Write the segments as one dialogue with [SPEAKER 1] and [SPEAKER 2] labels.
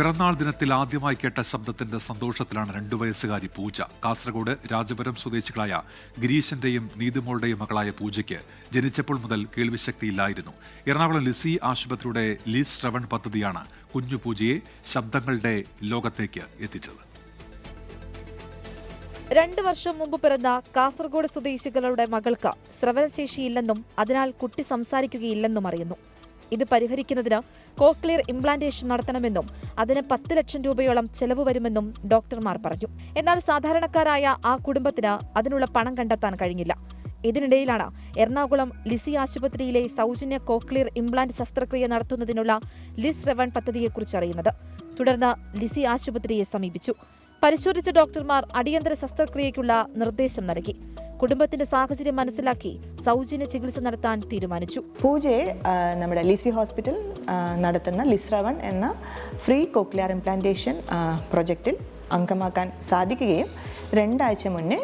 [SPEAKER 1] പിറന്നാൾ ദിനത്തിൽ ആദ്യമായി കേട്ട ശബ്ദത്തിന്റെ സന്തോഷത്തിലാണ് രണ്ടു വയസ്സുകാരി പൂജ. കാസർഗോഡ് രാജപുരം സ്വദേശികളായ ഗിരീശന്റെയും നീതുമോളുടെയും മകളായ പൂജയ്ക്ക് ജനിച്ചപ്പോൾ മുതൽ കേൾവിശക്തിയില്ലായിരുന്നു. എറണാകുളം ലിസി ആശുപത്രിയുടെ ലീ ശ്രവൺ പദ്ധതിയാണ് കുഞ്ഞു പൂജയെ ശബ്ദങ്ങളുടെ ലോകത്തേക്ക് എത്തിച്ചത്.
[SPEAKER 2] രണ്ട് വർഷം മുമ്പ് പിറന്ന കാസർഗോഡ് സ്വദേശികളുടെ മകൾക്ക് ശ്രവണശേഷിയില്ലെന്നും അതിനാൽ കുട്ടി സംസാരിക്കുകയില്ലെന്നും അറിയുന്നു. ഇത് പരിഹരിക്കുന്നതിന് കോക്ലിയർ ഇംപ്ലാന്റേഷൻ നടത്തണമെന്നും അതിന് പത്ത് ലക്ഷം രൂപയോളം ചെലവ് വരുമെന്നും ഡോക്ടർമാർ പറഞ്ഞു. എന്നാൽ സാധാരണക്കാരായ ആ കുടുംബത്തിന് അതിനുള്ള പണം കണ്ടെത്താൻ കഴിഞ്ഞില്ല. ഇതിനിടയിലാണ് എറണാകുളം ലിസി ആശുപത്രിയിലെ സൗജന്യ കോക്ലിയർ ഇംപ്ലാന്റ് ശസ്ത്രക്രിയ നടത്തുന്നതിനുള്ള ലിസ് റെവൺ പദ്ധതിയെക്കുറിച്ച് അറിയുന്നത്. തുടർന്ന് ലിസി ആശുപത്രിയെ സമീപിച്ചു. പരിശോധിച്ച ഡോക്ടർമാർ അടിയന്തര ശസ്ത്രക്രിയയ്ക്കുള്ള നിർദ്ദേശം നൽകി. കുടുംബത്തിന്റെ സാഹചര്യം മനസ്സിലാക്കി സൗജന്യ ചികിത്സ നടത്താൻ തീരുമാനിച്ചു.
[SPEAKER 3] പൂജയെ നമ്മുടെ ലിസി ഹോസ്പിറ്റൽ നടത്തുന്ന ലിസ്രവൺ എന്ന ഫ്രീ കോക്ലിയർ ഇംപ്ലാന്റേഷൻ പ്രൊജക്റ്റിൽ അംഗമാക്കാൻ സാധിക്കുകയും രണ്ടാഴ്ച മുന്നേ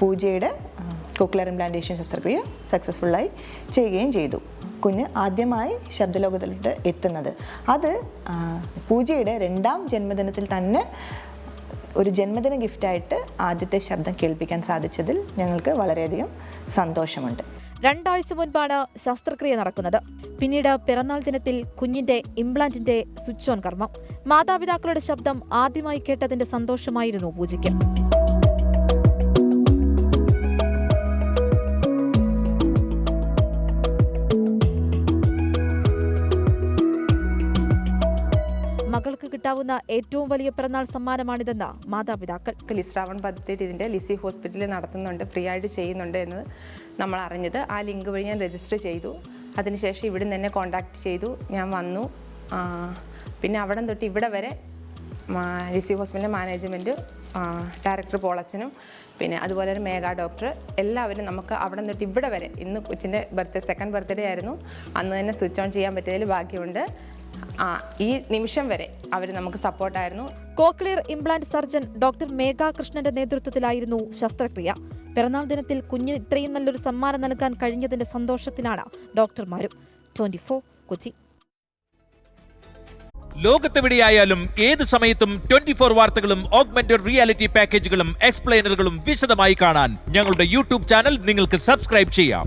[SPEAKER 3] പൂജയുടെ കോക്ലിയർ ഇംപ്ലാന്റേഷൻ ശസ്ത്രക്രിയ സക്സസ്ഫുള്ളായി ചെയ്യുകയും ചെയ്തു. കുഞ്ഞ് ആദ്യമായി ശബ്ദലോകത്തിലോട്ട് എത്തുന്നത്. അത് പൂജയുടെ രണ്ടാം ജന്മദിനത്തിൽ തന്നെ ഒരു ജന്മദിന ഗിഫ്റ്റായിട്ട് ആദ്യത്തെ ശബ്ദം കേൾപ്പിക്കാൻ സാധിച്ചതിൽ ഞങ്ങൾക്ക് വളരെയധികം സന്തോഷമുണ്ട്.
[SPEAKER 2] രണ്ടാഴ്ച മുൻപാണ് ശസ്ത്രക്രിയ നടക്കുന്നത്. പിന്നീട് പിറന്നാൾ ദിനത്തിൽ കുഞ്ഞിന്റെ ഇംപ്ലാന്റിന്റെ സ്വിച്ച് ഓൺ കർമ്മം. മാതാപിതാക്കളുടെ ശബ്ദം ആദ്യമായി കേട്ടതിന്റെ സന്തോഷമായിരുന്നു പൂജയ്ക്ക്. മകൾക്ക് കിട്ടാവുന്ന ഏറ്റവും വലിയ പിറന്നാൾ സമ്മാനമാണിതെന്ന് മാതാപിതാക്കൾ.
[SPEAKER 4] ലിസ്രാവൺ പദ്ധതി ഇതിന്റെ ലിസി ഹോസ്പിറ്റലിൽ നടത്തുന്നുണ്ട് ഫ്രീ ആയിട്ട് ചെയ്യുന്നുണ്ട് എന്ന് നമ്മൾ അറിഞ്ഞത്. ആ ലിങ്ക് വഴി ഞാൻ രജിസ്റ്റർ ചെയ്തു. അതിനുശേഷം ഇവിടെ നിന്ന് എന്നെ കോൺടാക്റ്റ് ചെയ്തു. ഞാൻ വന്നു. പിന്നെ അവിടെ തൊട്ട് ഇവിടെ വരെ ലിസി ഹോസ്പിറ്റലിലെ മാനേജ്മെന്റ് ഡയറക്ടർ പോളച്ചനും പിന്നെ അതുപോലെ തന്നെ മേഘ ഡോക്ടർ എല്ലാവരും നമുക്ക് അവിടെ തൊട്ട് ഇവിടെ വരെ ഇന്ന് കൊച്ചിന്റെ ബർത്ത്ഡേ സെക്കൻഡ് ബർത്ത്ഡേ ആയിരുന്നു. അന്ന് തന്നെ സ്വിച്ച് ഓൺ ചെയ്യാൻ പറ്റിയതിൽ ഭാഗ്യമുണ്ട്. ആ, ഈ നിമിഷം വരെ അവർ നമുക്ക് സപ്പോർട്ടായിരുന്നു.
[SPEAKER 2] കോക്ലിയർ ഇംപ്ലാന്റ് സർജൻ ഡോക്ടർ മേഘാകൃഷ്ണന്റെ നേതൃത്വത്തിലായിരുന്നു ശസ്ത്രക്രിയ. പിറന്നാൾ ദിനത്തിൽ കുഞ്ഞിന് ഇത്രയും നല്ലൊരു സമ്മാനം നൽകാൻ കഴിഞ്ഞതിന്റെ സന്തോഷത്തിലാണ് ഡോക്ടർമാരും. ട്വന്റി കൊച്ചി.
[SPEAKER 5] ലോകത്തെവിടെയായാലും ഏത് സമയത്തും ട്വന്റി ഫോർ വാർത്തകളും ഓഗ്മെന്റഡ് റിയാലിറ്റി പാക്കേജുകളും എക്സ്പ്ലെയിനറുകളും വിശദമായി കാണാൻ ഞങ്ങളുടെ യൂട്യൂബ് ചാനൽ നിങ്ങൾക്ക് സബ്സ്ക്രൈബ് ചെയ്യാം.